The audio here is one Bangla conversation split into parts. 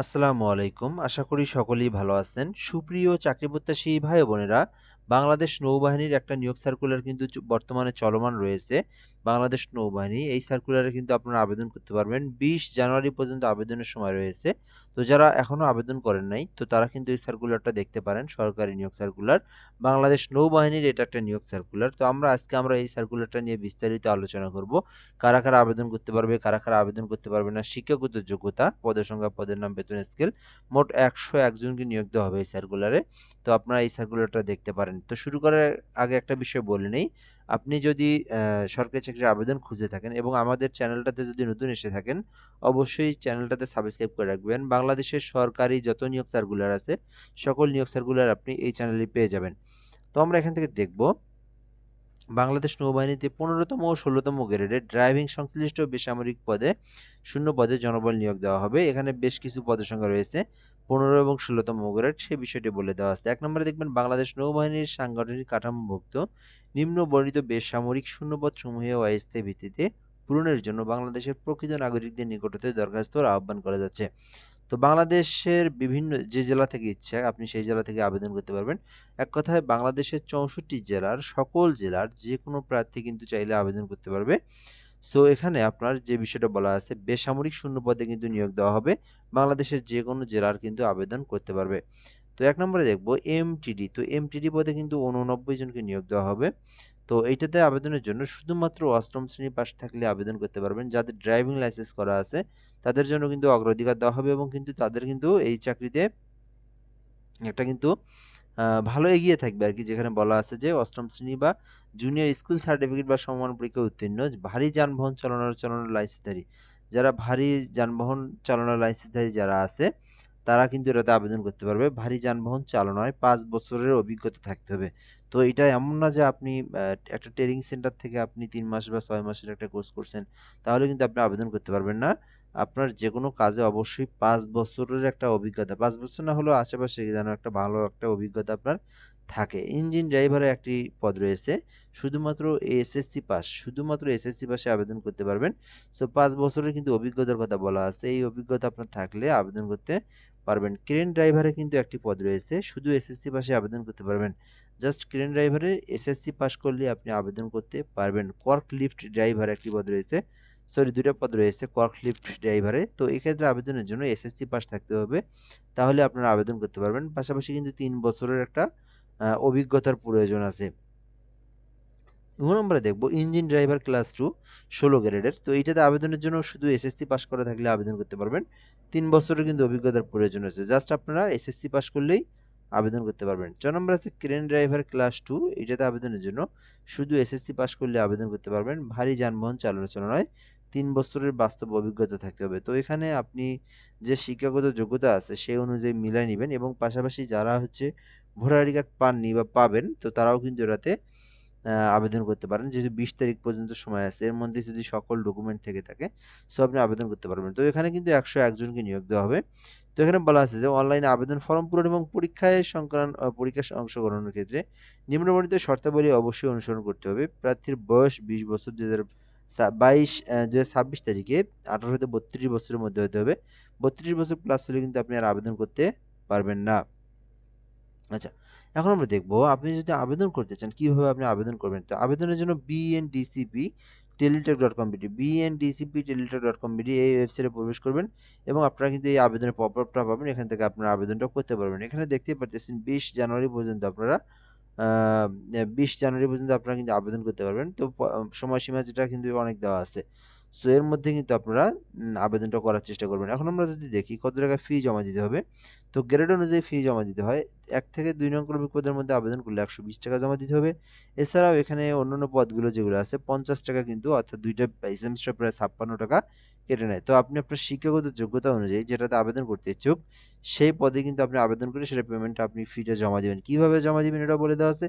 আসসালামু আলাইকুম। আশা করি সকলেই ভালো আছেন। সুপ্রিয় চাকরি প্রত্যাশী ভাই বোনেরা বাংলাদেশ নৌবাহিনীর একটা নিয়োগ সার্কুলার কিন্তু বর্তমানে চলমান রয়েছে। বাংলাদেশ নৌবাহিনী এই সার্কুলারে কিন্তু আপনারা আবেদন করতে পারবেন। বিশ জানুয়ারি পর্যন্ত আবেদনের সময় রয়েছে। তো যারা এখনও আবেদন করেন নাই, তো তারা কিন্তু এই সার্কুলারটা দেখতে পারেন, সরকারি নিয়োগ সার্কুলার বাংলাদেশ নৌবাহিনীর এটা একটা নিয়োগ সার্কুলার তো আমরা আজকে আমরা এই সার্কুলারটা নিয়ে বিস্তারিত আলোচনা করব। কারা কারা আবেদন করতে পারবে, কারা কারা আবেদন করতে পারবে না, শিক্ষাগত যোগ্যতা, পদের সংখ্যা, পদের নাম, বেতন স্কেল মোট একশো একজনকে নিয়োগ দেওয়া হবে এই সার্কুলারে তো আপনারা এই সার্কুলারটা দেখতে পারেন। তো শুরু করার আগে একটা বিষয় বলে নেই। আপনি যদি সরকারি চাকরির আবেদন খুঁজে থাকেন এবং আমাদের চ্যানেলটাতে যদি নতুন এসে থাকেন, অবশ্যই চ্যানেলটাতে সাবস্ক্রাইব করে রাখবেন। বাংলাদেশের সরকারি যত নিয়োগ সার্কুলার আছে, সকল নিয়োগ সার্কুলার আপনি এই চ্যানেলে পেয়ে যাবেন। তো আমরা এখান থেকে দেখব বাংলাদেশ নৌবাহিনীতে পনেরোতম ও ষোলোতম গ্রেডের ড্রাইভিং সংশ্লিষ্ট বেসামরিক পদে শূন্য পদে জনবল নিয়োগ দেওয়া হবে। এখানে বেশ কিছু পদের সংখ্যা রয়েছে। পনেরো এবং ষোলোতম গ্রেড, সে বিষয়টি বলে দেওয়া আছে। এক নম্বরে দেখবেন, বাংলাদেশ নৌবাহিনীর সাংগঠনিক কাঠামোভুক্ত নিম্ন বর্ণিত বেসামরিক শূন্যপদ সমূহে অস্থায়ী ভিত্তিতে পূরণের জন্য বাংলাদেশের প্রকৃত নাগরিকদের নিকট হতে দরখাস্ত আহ্বান করা যাচ্ছে। তো বাংলাদেশের বিভিন্ন যে জেলা থেকে ইচ্ছা, আপনি সেই জেলা থেকে আবেদন করতে পারবেন। এক কথায় বাংলাদেশের চৌষট্টি জেলার সকল জেলার যে কোনো প্রার্থী কিন্তু চাইলে আবেদন করতে পারবে। সো এখানে আপনার যে বিষয়টা বলা আছে, বেসামরিক শূন্য পদে কিন্তু নিয়োগ দেওয়া হবে। বাংলাদেশের যে কোনো জেলার কিন্তু আবেদন করতে পারবে। তো এক নম্বরে দেখব এমটিডি তো এমটিডি পদে কিন্তু উননব্বই জনকে নিয়োগ দেওয়া হবে। তো এইটাতে আবেদনের জন্য শুধুমাত্র অষ্টম শ্রেণি পাশ থাকলে আবেদন করতে পারবেন। যাদের ড্রাইভিং লাইসেন্স করা আছে, তাদের জন্য কিন্তু অগ্রাধিকার দেওয়া হবে এবং কিন্তু তাদের কিন্তু এই চাকরিতে একটা কিন্তু ভালো এগিয়ে থাকবে আর কি যেখানে বলা আছে যে অষ্টম শ্রেণি বা জুনিয়র স্কুল সার্টিফিকেট বা সমমান পরীক্ষা উত্তীর্ণ, ভারী যানবাহন চালানোর চালানোর লাইসেন্সধারী যারা ভারী যানবাহন চালানোর লাইসেন্সধারী যারা আছে তারা কিন্তু এটাতে আবেদন করতে পারবে। ভারী যানবাহন চালানোয় পাঁচ বছরের অভিজ্ঞতা থাকতে হবে। তো এটা এমন না যে আপনি একটা ট্রেনিং সেন্টার থেকে আপনি তিন মাস বা ছয় মাসের একটা কোর্স করছেন, তাহলে কিন্তু আপনি আবেদন করতে পারবেন না। আপনার যে কোনো কাজে অবশ্যই পাঁচ বছরের একটা অভিজ্ঞতা, পাঁচ বছর না হলেও আশেপাশে যেন একটা ভালো একটা অভিজ্ঞতা আপনার থাকে। ইঞ্জিন ড্রাইভারের একটি পদ রয়েছে, শুধুমাত্র এসএসসি পাস শুধুমাত্র এসএসসি পাশে আবেদন করতে পারবেন। সো পাঁচ বছরের কিন্তু অভিজ্ঞতার কথা বলা আছে। এই অভিজ্ঞতা আপনার থাকলে আবেদন করতে পারবেন। ক্রেন ড্রাইভারে কিন্তু একটি পদ রয়েছে। শুধু এসএসসি পাশে আবেদন করতে পারবেন। জাস্ট ক্রেন ড্রাইভারে এসএসসি পাস করলে আপনি আবেদন করতে পারবেন। কর্ক লিফট ড্রাইভার একটি পদ রয়েছে। সরি দুটো পদ রয়েছে কর্ক লিফট ড্রাইভারে। তো এক্ষেত্রে আবেদনের জন্য এসএসসি পাস থাকতে হবে। তাহলে আপনারা আবেদন করতে পারবেন। পাশাপাশি কিন্তু তিন বছরের একটা অভিজ্ঞতার প্রয়োজন আছে। দু নম্বরে দেখব ইঞ্জিন ড্রাইভার ক্লাস টু ষোলো গ্রেডের তো এইটাতে আবেদনের জন্য শুধু এসএসসি পাস করা থাকলে আবেদন করতে পারবেন। তিন বছরের কিন্তু অভিজ্ঞতার প্রয়োজন আছে জাস্ট আপনারা এসএসসি পাস করলেই আবেদন করতে পারবেন। ছ নম্বর আছে ক্রেন ড্রাইভার ক্লাস টু এটাতে আবেদনের জন্য শুধু এসএসসি পাস করলে আবেদন করতে পারবেন। ভারী যানবাহন চালানো চালানোয় তিন বছরের বাস্তব অভিজ্ঞতা থাকতে হবে। তো এখানে আপনি যে শিক্ষাগত যোগ্যতা আছে সেই অনুযায়ী মিলাই নেবেন এবং পাশাপাশি যারা হচ্ছে কার্ড পাননি বা পাবেন, তো তারাও কিন্তু এটাতে আবেদন করতে পারেন। যেহেতু বিশ তারিখ পর্যন্ত সময় আছে, এর মধ্যে যদি সকল ডকুমেন্ট থেকে থাকে সো আপনি আবেদন করতে পারবেন। তো এখানে কিন্তু একশো একজনকে নিয়োগ দেওয়া হবে। তো এখানে বলা আছে যে অনলাইনে আবেদন ফর্ম পূরণ এবং পরীক্ষায় সংক্রান্ত পরীক্ষায় অংশগ্রহণের ক্ষেত্রে নিম্নবর্ণিত শর্তাবলী অবশ্যই অনুসরণ করতে হবে। প্রার্থীর বয়স বিশ বছর দুই হাজার বাইশ দু হাজার ছাব্বিশ তারিখে আঠারো হতে বত্রিশ বছরের মধ্যে হতে হবে। বত্রিশ বছর প্লাস হলে কিন্তু আপনি আর আবেদন করতে পারবেন না। আচ্ছা এখন আমরা দেখব আপনি যদি আবেদন করতে চান, কীভাবে আপনি আবেদন করবেন? তো আবেদনের জন্য BNDCP Teletalk dot com BD BNDCP Teletalk dot com BD এই ওয়েবসাইটে প্রবেশ করবেন এবং আপনারা কিন্তু এই আবেদনের পপ আপটা পাবেন। এখান থেকে আপনারা আবেদনটা করতে পারবেন। এখানে দেখতেই পারতেছেন বিশ জানুয়ারি পর্যন্ত আপনারা বিশ জানুয়ারি পর্যন্ত আপনারা কিন্তু আবেদন করতে পারবেন। তো সময়সীমা যেটা কিন্তু অনেক দেওয়া আছে। সো এর মধ্যে কিন্তু আপনারা আবেদনটা করার চেষ্টা করবেন। এখন আমরা যদি দেখি কত টাকা ফি জমা দিতে হবে। তো গ্রেড অনুযায়ী ফি জমা দিতে হয়। এক থেকে দুই নং ক্রমিক পদের মধ্যে আবেদন করলে একশো বিশ টাকা জমা দিতে হবে। এছাড়াও এখানে অন্যান্য পদগুলো যেগুলো আছে, পঞ্চাশ টাকা কিন্তু অর্থাৎ দুইটা সেমিস্টার প্রায় ছাপ্পান্ন টাকা কেটে নেয়। তো আপনি আপনার শিক্ষাগত যোগ্যতা অনুযায়ী যেটাতে আবেদন করতে ইচ্ছুক, সেই পদে কিন্তু আপনি আবেদন করে সেটা পেমেন্টটা আপনি ফিটা জমা দিবেন। কীভাবে জমা দিবেন এটা বলে দেওয়া আছে?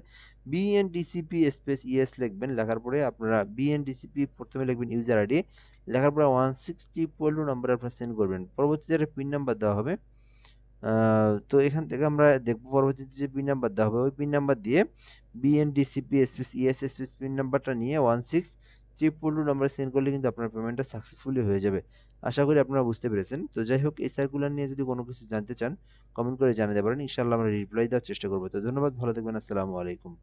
বিএনডিসিপি স্পেস ইএস লিখবেন, লেখার পরে আপনারা বিএনডিসিপি প্রথমে লিখবেন ইউজার আইডি লেখার পরে ওয়ান সিক্সটি টু নাম্বার আপনার সেন্ড করবেন। পরবর্তীতে একটা পিন নাম্বার দেওয়া হবে। তো এখান থেকে আমরা দেখব পরবর্তীতে যে পিন নাম্বার দেওয়া হবে। ওই পিন নাম্বার দিয়ে BNDCP space ES space pin নাম্বারটা নিয়ে one six triple two number send করলে কিন্তু আপনার পেমেন্টটা সাকসেসফুলি হয়ে যাবে। আশা করি আপনারা বুঝতে পেরেছেন। তো যাই হোক, এই সার্কুলার নিয়ে যদি কোনো কিছু জানতে চান কমেন্ট করে জানাতে পারেন। ইনশাআল্লাহ আমরা রিপ্লাই দেওয়ার চেষ্টা করব। তো ধন্যবাদ, ভালো থাকবেন, আসসালামু আলাইকুম।